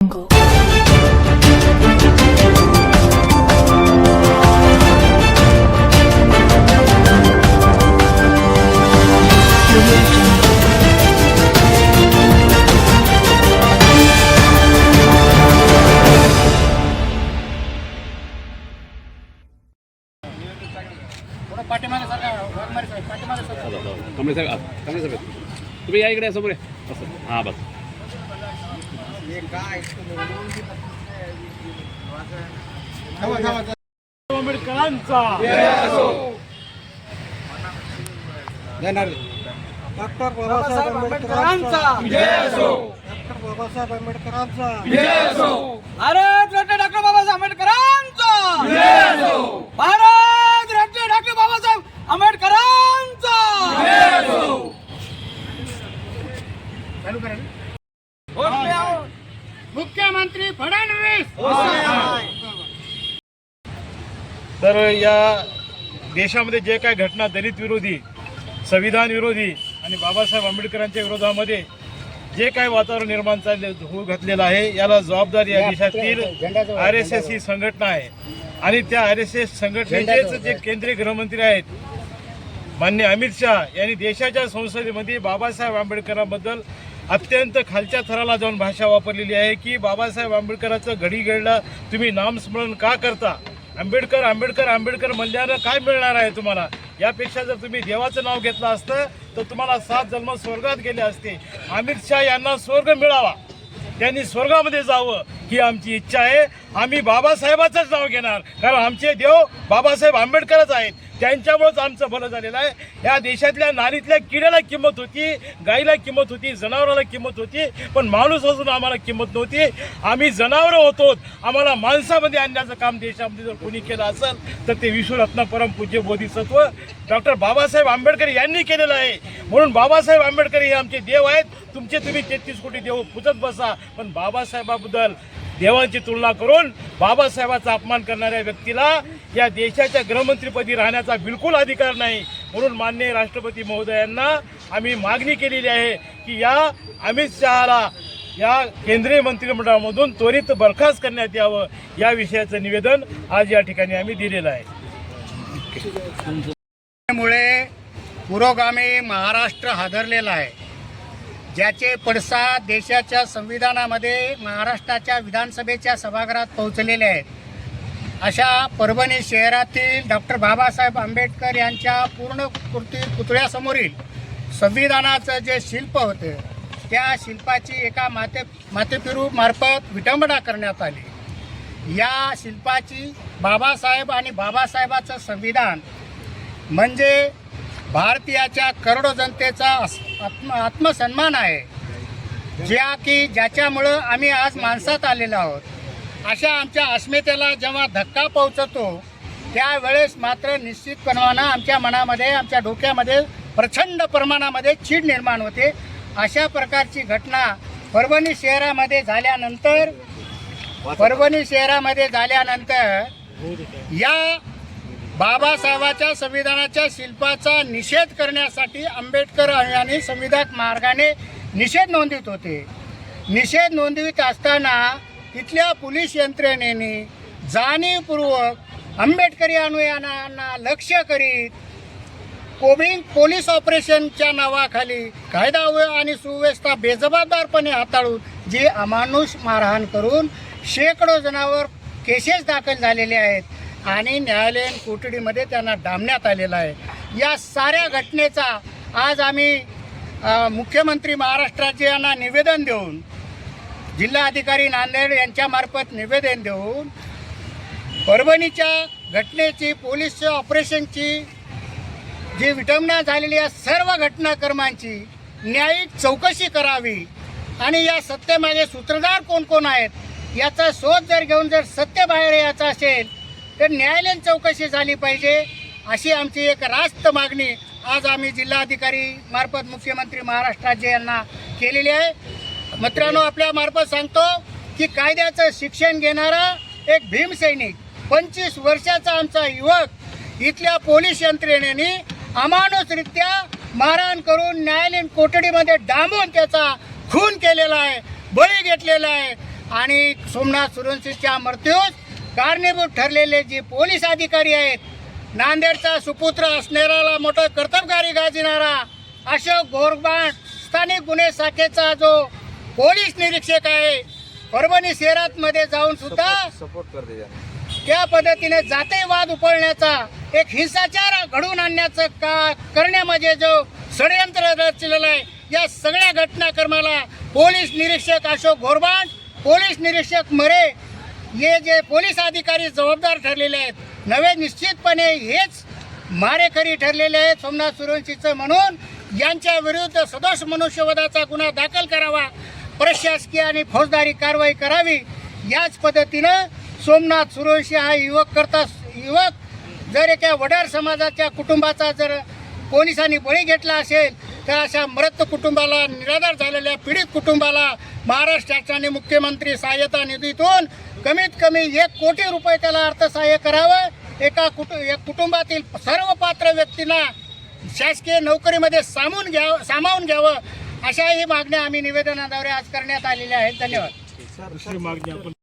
jungle. तुम्ही या इकडे या समोर या. असं हां बस आंबेडकरांचा. डॉक्टर बाबासाहेब आंबेडकरांचा. डॉक्टर बाबासाहेब आंबेडकरांचा. भारत रत्न डॉक्टर बाबासाहेब आंबेडकरांचा. भारत रत्न डॉक्टर बाबासाहेब आंबेडकरांचा. चालू करा मुख्यमंत्री फडणवीस! तर या देशामध्ये जे काय घटना दलित विरोधी संविधान विरोधी आणि बाबासाहेब आंबेडकरांच्या विरोधामध्ये जे काय वातावरण निर्माण चालले होऊ घातलेलं आहे याला जबाबदार या देशातील आर एस एस ही संघटना आहे. आणि त्या आर एस एस संघटनेचेच जे केंद्रीय गृहमंत्री आहेत मान्य अमित शहा यांनी देशाच्या संसदेमध्ये बाबासाहेब आंबेडकरांबद्दल अत्यंत खालच्या थराला जाऊन भाषा वापरलेली आहे की बाबासाहेब आंबेडकरांचं घडी घडलं तुम्ही नामस्मरण का करता? आंबेडकर आंबेडकर आंबेडकर म्हणल्यानं काय मिळणार आहे तुम्हाला? यापेक्षा जर तुम्ही देवाचं नाव घेतलं असतं तर तुम्हाला सात जन्म स्वर्गात गेले असते. अमित शहा यांना स्वर्ग मिळावा. त्यांनी स्वर्गामध्ये जावं ही आमची इच्छा आहे. आम्ही बाबासाहेबाचंच नाव घेणार कारण आमचे देव बाबासाहेब आंबेडकरच आहेत. त्यांच्यामुळेच आमचं भलं झालेलं आहे. या देशातल्या नारीतल्या किड्याला किंमत होती गाईला किंमत होती जनावराला किंमत होती पण माणूस असून आम्हाला किंमत नव्हती. आम्ही जनावरं होतो आम्हाला माणसामध्ये आणण्याचं काम देशामध्ये जर कोणी केलं असेल तर ते विश्वरत्न परमपूज्य बोधिसत्व. डॉक्टर बाबासाहेब आंबेडकर यांनी केलेलं आहे. म्हणून बाबासाहेब आंबेडकर हे आमचे देव आहेत. तुमचे तुम्ही तेहतीस कोटी देव पुजत बसा पण बाबासाहेबाबद्दल देवांची तुलना करून बाबासाहेबाचा अपमान करणाऱ्या व्यक्तीला या देशाच्या गृहमंत्रीपदी राहण्याचा बिलकुल अधिकार नाही. म्हणून मान्य राष्ट्रपती महोदयांना आम्ही मागणी केलेली आहे की या अमित शहाला या केंद्रीय मंत्रिमंडळामधून त्वरित बरखास्त करण्यात यावं. या विषयाचं निवेदन आज या ठिकाणी आम्ही दिलेलं आहे. मुळे पुरोगामी महाराष्ट्र हादरलेला आहे. ज्याचे पडसाद देशाच्या संविधानामध्ये महाराष्ट्राच्या विधानसभेच्या सभागृहात पोहोचलेले आहेत. अशा परभणी शहरातील डॉक्टर बाबासाहेब आंबेडकर यांच्या पूर्ण कृती पुतळ्यासमोरील संविधानाचं जे शिल्प होते त्या शिल्पाची एका माते मातेपिरूमार्फत विटंबना करण्यात आली. या शिल्पाची बाबासाहेब आणि बाबासाहेबाचं संविधान म्हणजे भारतीयाच्या करोडो जनतेचा आत्म आत्मसन्मान आहे. ज्या की ज्याच्यामुळं आम्ही आज माणसात आलेलो आहोत. अशा आमच्या अस्मितेला जेव्हा धक्का पोहोचतो त्यावेळेस मात्र निश्चितपणानं आमच्या मनामध्ये आमच्या डोक्यामध्ये प्रचंड प्रमाणामध्ये चीड निर्माण होते. अशा प्रकारची घटना परभणी शहरामध्ये झाल्यानंतर परभणी शहरामध्ये झाल्यानंतर या बाबासाहेबाच्या संविधानाच्या शिल्पाचा निषेध करण्यासाठी आंबेडकर यांनी संविधान मार्गाने निषेध नोंदवित होते. निषेध नोंदवित असताना इथल्या पोलीस यंत्रणेने जाणीवपूर्वक आंबेडकरी अनुयायांना लक्ष करीत कोबिंग पोलीस ऑपरेशनच्या नावाखाली कायदा आणि सुव्यवस्था बेजबाबदारपणे हाताळून जी अमानुष मारहाण करून शेकडो जणांवर केसेस दाखल झालेले आहेत आणि न्यायालयीन कोठडीमध्ये त्यांना डांबण्यात आलेलं आहे. या साऱ्या घटनेचा आज आम्ही मुख्यमंत्री महाराष्ट्राचे यांना निवेदन देऊन जिल्हाधिकारी नांदेड यांच्यामार्फत निवेदन देऊन परभणीच्या घटनेची पोलीस ऑपरेशनची जी विटंबना झालेली या सर्व घटनाक्रमांची न्यायिक चौकशी करावी. आणि या सत्तेमागे सूत्रधार कोण कोण आहेत याचा शोध जर घेऊन जर सत्य बाहेर यायचं असेल तर न्यायालयीन चौकशी झाली पाहिजे अशी आमची एक रास्त मागणी आज आम्ही जिल्हाधिकारी मार्फत मुख्यमंत्री महाराष्ट्राचे यांना केलेली आहे. मित्रांनो आपल्या मार्फत सांगतो की कायद्याचं शिक्षण घेणारा एक भीमसैनिक पंचवीस वर्षाचा आमचा युवक इथल्या पोलीस यंत्रणेने अमानुषरित्या मारहाण करून न्यायालयीन कोठडीमध्ये डांबून त्याचा खून केलेला आहे बळी घेतलेला आहे. आणि सोमनाथ सुरवंशीच्या मृत्यूस कारणीभूत ठरलेले जे पोलीस अधिकारी आहेत नांदेडचा सुपुत्र असणाऱ्याला मोठं कर्तबगारी गाजणारा अशोक घोरबाण स्थानिक गुन्हे शाखेचा जो पोलीस निरीक्षक आहे. परभणी शहरातमध्ये जाऊन सुद्धा त्या पद्धतीने जाते वाद उपळण्याचा एक हिंसाचार घडवून आणण्याचं का करण्यामध्ये जो षडयंत्र रचलेलं आहे या सगळ्या घटनाक्रमाला पोलीस निरीक्षक अशोक घोरबाण पोलीस निरीक्षक मरे हे जे पोलीस अधिकारी जबाबदार ठरलेले आहेत नवे निश्चितपणे हेच मारेकरी ठरलेले आहेत सोमनाथ सुरवंशीचं म्हणून. यांच्या विरुद्ध सदोष मनुष्यवधाचा गुन्हा दाखल करावा. प्रशासकीय आणि फौजदारी कारवाई करावी याच पद्धतीनं सोमनाथ सुरवशी हा युवक करता युवक जर एका वडार समाजाच्या कुटुंबाचा जर पोलिसांनी बळी घेतला असेल तर अशा मृत कुटुंबाला निराधार झालेल्या पीडित कुटुंबाला महाराष्ट्र शासनाने मुख्यमंत्री सहाय्यता निधीतून कमीत कमी एक कोटी रुपये त्याला अर्थसहाय्य करावं. एका कुटु एक कुटुंबातील सर्व पात्र व्यक्तींना शासकीय नोकरीमध्ये सामावून घ्यावं सामावून घ्यावं. अशाही मागण्या आम्ही निवेदनाद्वारे आज करण्यात आलेल्या आहेत. धन्यवाद. दुसरी मागणी आपण